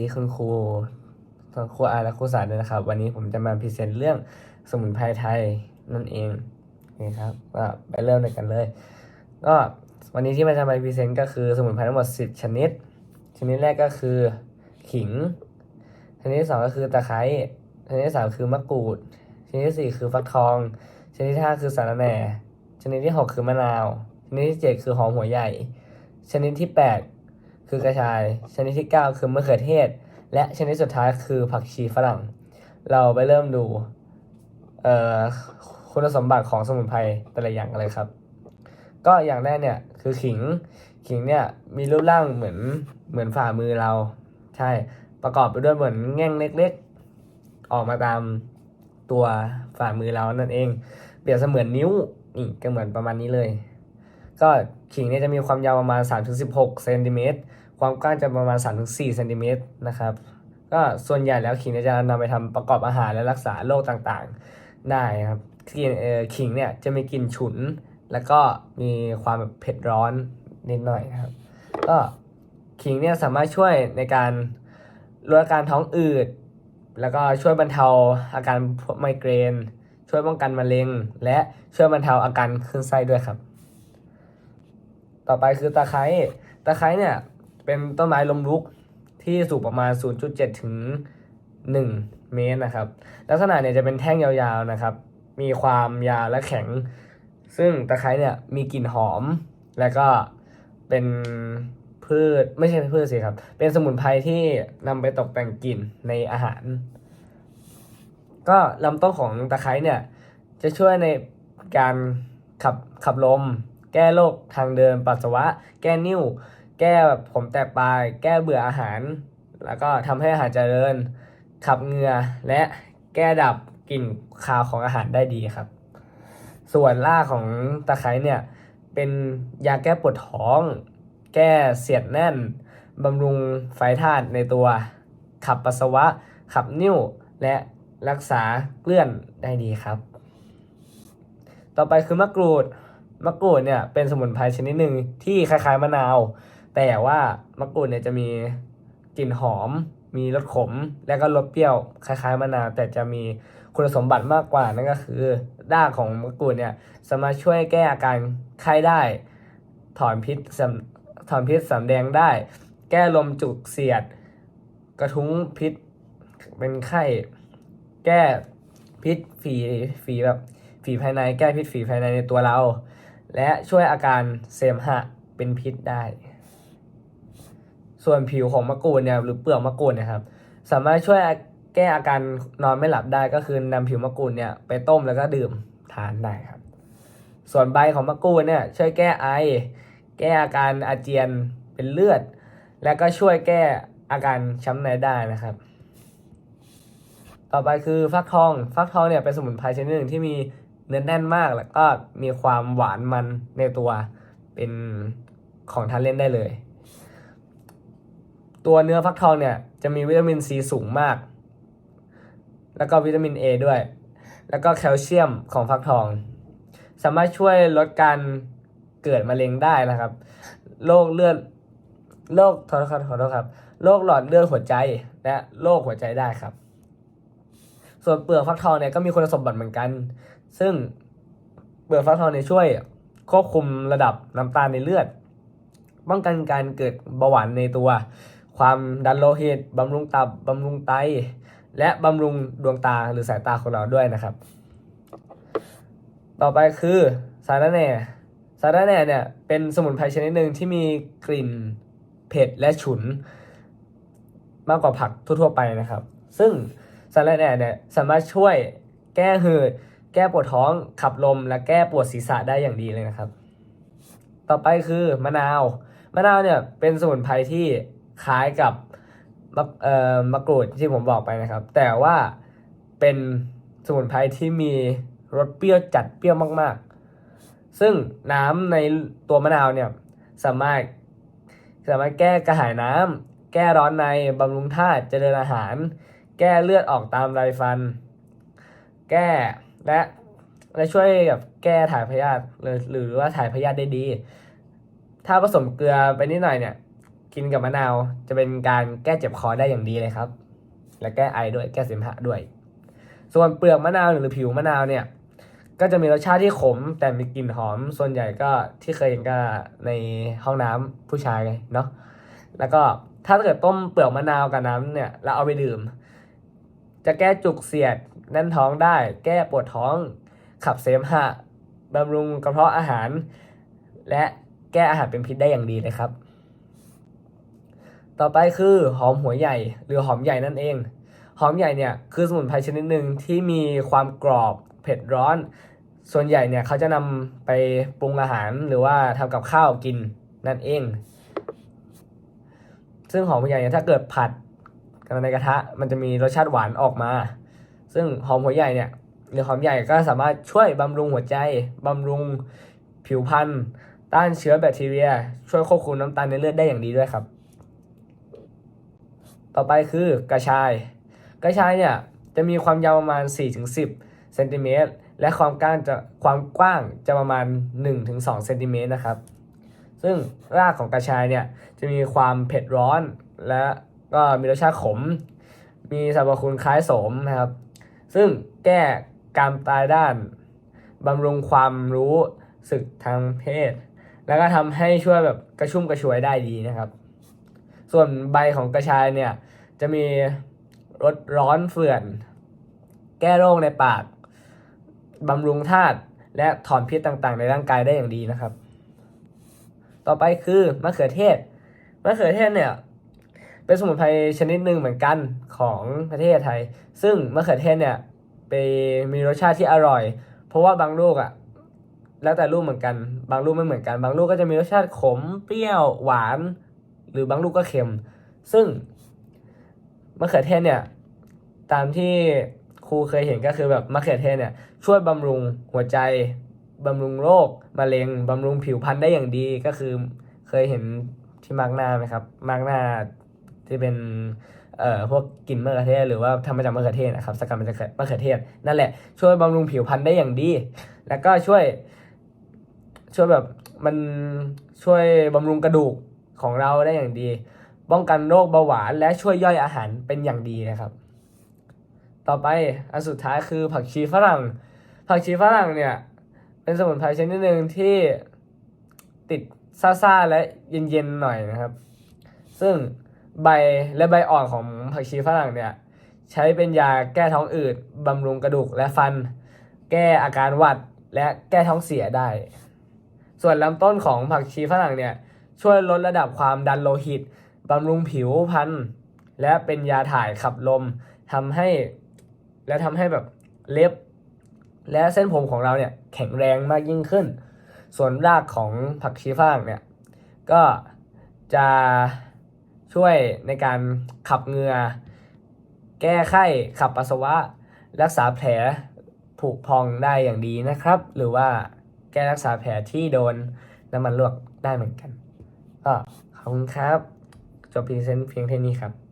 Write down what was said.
ดีคุณครูทั้งครูอาและครูสารด้วยนะครับ วันนี้ผมจะมาพรีเซนต์เรื่องสมุนไพรไทยนั่นเองนี่ครับก็ไปเริ่มเลยกันเลย ก็วันนี้ที่มาจะมาพรีเซนต์ก็คือสมุนไพรทั้งหมด 10 ชนิด ชนิดแรกก็คือขิง ชนิดที่สองก็คือตะไคร้ชนิดที่สามคือมะกรูด ชนิดที่สี่คือฟักทอง ชนิดที่ห้าคือสาระแหน่ ชนิดที่หกคือมะนาว ชนิดที่เจ็ดคือหอมหัวใหญ่ ชนิดที่แปด คือกระชาย ชนิดที่เก้าคือมะเขือเทศ และชนิดสุดท้ายคือผักชีฝรั่ง เราไปเริ่มดูเอ่อคุณสมบัติของสมุนไพรแต่ละอย่างกันเลยครับ ก็อย่างแรกเนี่ยคือขิง ขิงเนี่ยมีรูปร่างเหมือนเหมือนฝ่ามือเรา ใช่ประกอบไปด้วยเหมือนแง่งเล็กๆ ออกมาตามตัวฝ่ามือเรานั่นเอง เปรียบเสมือนนิ้วนี่ก็เหมือนประมาณนี้เลย ก็ขิงเนี่ยจะมีความยาวประมาณ 3-16เซนติเมตร ความกว้างจะประมาณ 3-4เซนติเมตรนะครับ ก็ส่วนใหญ่แล้วขิงจะนำไปทำประกอบอาหารและรักษาโรคต่างๆได้ครับขิงเอ่อขิงเนี่ยจะมีกลิ่นฉุน แล้วก็มีความแบบเผ็ดร้อนนิดหน่อยครับ ก็ขิงเนี่ยสามารถช่วยในการลดอาการท้องอืด แล้วก็ช่วยบรรเทาอาการไมเกรน ช่วยป้องกันมะเร็ง และช่วยบรรเทาอาการคลื่นไส้ด้วยครับ ต่อไปคือตะไคร้ ตะไคร้เนี่ย เป็นต้นไม้ลมลุกที่สูงประมาณ 0.7 ถึง 1 เมตรนะครับ ลักษณะเนี่ยจะเป็นแท่งยาวๆนะครับ มีความยาวและแข็ง ซึ่งตะไคร้เนี่ยมีกลิ่นหอม และก็เป็นพืชไม่ใช่พืชสิครับ เป็นสมุนไพรที่นำไปตกแต่งกลิ่นในอาหาร ก็ลำต้นของตะไคร้เนี่ยจะช่วยในการขับขับลม แก้โรคทางเดินปัสสาวะ แก้นิ่ว แก้แบบผมแตกปลาย แก้เบื่ออาหาร แล้วก็ทำให้อาหารเจริญ ขับเหงื่อและแก้ดับกลิ่นคาวของอาหารได้ดีครับ ส่วนรากของตะไคร้เนี่ยเป็นยาแก้ปวดท้อง แก้เสียดแน่นบำรุงไฟธาตุในตัว ขับปัสสาวะ ขับนิ่ว และรักษาเกลื่อนได้ดีครับ ต่อไปคือมะกรูด มะกรูดเนี่ยเป็นสมุนไพรชนิดหนึ่งที่คล้ายๆมะนาว แต่ว่ามะกรูดเนี่ยจะมีกลิ่นหอม มีรสขม และก็รสเปรี้ยวคล้ายๆมะนาวแต่จะมีคุณสมบัติมากกว่านั่นก็คือรากของมะกรูดเนี่ยสามารถช่วยแก้อาการไข้ได้ ถอนพิษสถอนพิษสำแดงได้ แก้ลมจุกเสียด กระทุ้งพิษเป็นไข้ แก้พิษฝีฝีแบบฝีภายใน แก้พิษฝีภายในในตัวเรา และช่วยอาการเสมหะเป็นพิษได้ ส่วนผิวของมะกรูดเนี่ยหรือเปลือกมะกรูดเนะครับ สามารถช่วยแก้อาการนอนไม่หลับได้ก็คือนำผิวมะกรูดเนี่ยไปต้มแล้วก็ดื่มทานได้ครับ ส่วนใบของมะกรูดเนี่ยช่วยแก้ไอ แก้อาการอาเจียนเป็นเลือด และก็ช่วยแก้อาการช้ำในได้นะครับ ต่อไปคือฟักทอง ฟักทองเนี่ยเป็นสมุนไพรชนิดหนึ่งที่มีเนื้อแน่นมากแล้วก็มีความหวานมันในตัวเป็นของทานเล่นได้เลย ตัวเนื้อฟักทองเนี่ยจะมีวิตามินซีสูงมาก แล้วก็วิตามิน A ด้วย แล้วก็แคลเซียมของฟักทอง สามารถช่วยลดการเกิดมะเร็งได้นะครับ โรคเลือด โรคขอโทษครับขอโทษครับ โรคหลอดเลือดหัวใจ และโรคหัวใจได้ครับ ส่วนเปลือกฟักทองเนี่ยก็มีคุณสมบัติเหมือนกัน ซึ่งเปลือกฟักทองเนี่ยช่วยควบคุมระดับน้ำตาลในเลือด ป้องกันการเกิดเบาหวานในตัว ความดันโลหิตบำรุงตับบำรุงไต และบำรุงดวงตาหรือสายตาของเราด้วยนะครับ ต่อไปคือสาระแหน่สาระแหน่เนี่ยเป็นสมุนไพรชนิดหนึ่งที่มีกลิ่นเผ็ดและฉุน มากกว่าผักทั่วๆไปนะครับ ซึ่งสาระแหน่เนี่ยสามารถช่วยแก้หืด แก้ปวดท้องขับลม และแก้ปวดศีรษะได้อย่างดีเลยนะครับ ต่อไปคือมะนาว มะนาวเนี่ยเป็นสมุนไพรที่ คล้ายกับมะเอ่อมะกรูดที่ผมบอกไปนะครับ แต่ว่าเป็นสมุนไพรที่มีรสเปรี้ยวจัดเปรี้ยวมาก ๆ ซึ่งน้ำในตัวมะนาวเนี่ยสามารถสามารถแก้กระหายน้ำแก้ร้อนในบำรุงธาตุเจริญอาหาร แก้เลือดออกตามไรฟัน แก้และและช่วยแบบแก้ถ่ายพยาธิหรือหรือว่าถ่ายพยาธิได้ดี ถ้าผสมเกลือไปนิดหน่อยเนี่ย กินกับมะนาวจะเป็นการแก้เจ็บคอได้อย่างดีเลยครับ และแก้ไอด้วยแก้เสมหะด้วย ส่วนเปลือกมะนาวหรือผิวมะนาวเนี่ย ก็จะมีรสชาติที่ขม แต่มีกลิ่นหอม ส่วนใหญ่ก็ที่เคยเห็นก็ในห้องน้ำผู้ชายไงเนาะแล้วก็ถ้าเกิดต้มเปลือกมะนาวกับน้ำเนี่ยแล้วเอาไปดื่ม จะแก้จุกเสียดแน่นท้องได้ แก้ปวดท้อง ขับเสมหะบำรุงกระเพาะอาหาร และแก้อาหารเป็นพิษได้อย่างดีเลยครับ ต่อไปคือหอมหัวใหญ่หรือหอมใหญ่นั่นเอง หอมใหญ่เนี่ยคือสมุนไพรชนิดหนึ่งที่มีความกรอบเผ็ดร้อน ส่วนใหญ่เนี่ยเขาจะนำไปปรุงอาหารหรือว่าทำกับข้าวกินนั่นเอง ซึ่งหอมหัวใหญ่เนี่ยถ้าเกิดผัดกันในกระทะมันจะมีรสชาติหวานออกมา ซึ่งหอมหัวใหญ่เนี่ยหรือหอมใหญ่ก็สามารถช่วยบำรุงหัวใจบำรุงผิวพรรณต้านเชื้อแบคทีเรีย ช่วยควบคุมน้ำตาลในเลือดได้อย่างดีด้วยครับ ต่อไปคือกระชาย กระชายเนี่ยจะมีความยาวประมาณ 4-10เซนติเมตรและความก้านจะความกว้างจะประมาณ 1-2เซนติเมตรนะครับ ซึ่งรากของกระชายเนี่ยจะมีความเผ็ดร้อน และก็มีรสชาติขม มีสรรพคุณคล้ายสมนะครับ ซึ่งแก้การตายด้านบำรุงความรู้สึกทางเพศ แล้วก็ทำให้ช่วยแบบกระชุ่มกระชวยได้ดีนะครับ ส่วนใบของกระชายเนี่ย จะมีรสร้อนเฟื่อน แก้โรคในปาก บำรุงธาตุและถอนพิษต่างๆ ในร่างกายได้อย่างดีนะครับ ต่อไปคือมะเขือเทศ มะเขือเทศเนี่ยเป็นสมุนไพรชนิดหนึ่งเหมือนกันของประเทศไทย ซึ่งมะเขือเทศเนี่ยไปมีรสชาติที่อร่อย เพราะว่าบางลูกอะ่ะแล้วแต่ลูกเหมือนกัน บางลูกไม่เหมือนกัน บางลูกก็จะมีรสชาติขม เปรี้ยว หวาน หรือบางลูกก็เค็ม ซึ่ง มะเขือเทศเนี่ยตามที่ครูเคยเห็นก็คือแบบมะเขือเทศเนี่ยช่วยบำรุงหัวใจบำรุงโรคมะเร็งบำรุงผิวพรรณได้อย่างดีก็คือเคยเห็นที่มาร์กหน้าไหมครับมาร์กหน้าที่เป็นเอ่อพวกกลิ่นมะเขือเทศหรือว่าทำมาจากมะเขือเทศนะครับสกัดมาจากมะเขือเทศนั่นแหละช่วยบำรุงผิวพรรณได้อย่างดี แล้วก็ช่วย ช่วยแบบมันช่วยบำรุงกระดูกของเราได้อย่างดี ป้องกันโรคเบาหวานและช่วยย่อยอาหารเป็นอย่างดีนะครับ ต่อไปอันสุดท้ายคือผักชีฝรั่ง ผักชีฝรั่งเนี่ย เป็นสมุนไพรชนิดหนึ่งที่ติดซ่าๆและเย็นๆหน่อยนะครับ ซึ่งใบและใบอ่อนของผักชีฝรั่งเนี่ย ใช้เป็นยาแก้ท้องอืดบำรุงกระดูกและฟัน แก้อาการหวัดและแก้ท้องเสียได้ ส่วนลำต้นของผักชีฝรั่งเนี่ย ช่วยลดระดับความดันโลหิต บำรุงผิวพรรณและเป็นยาถ่ายขับลมทำให้ และทำให้แบบเล็บ และเส้นผมของเราเนี่ยแข็งแรงมากยิ่งขึ้น ส่วนรากของผักชีฝรั่งเนี่ยก็จะช่วยในการขับเหงื่อแก้ไข้ขับปัสสาวะ รักษาแผลผุพองได้อย่างดีนะครับ หรือว่าแก้รักษาแผลที่โดนน้ำมันลวกได้เหมือนกันก็ขอบคุณครับ จบพรีเซนต์เพียงเท่านี้ครับ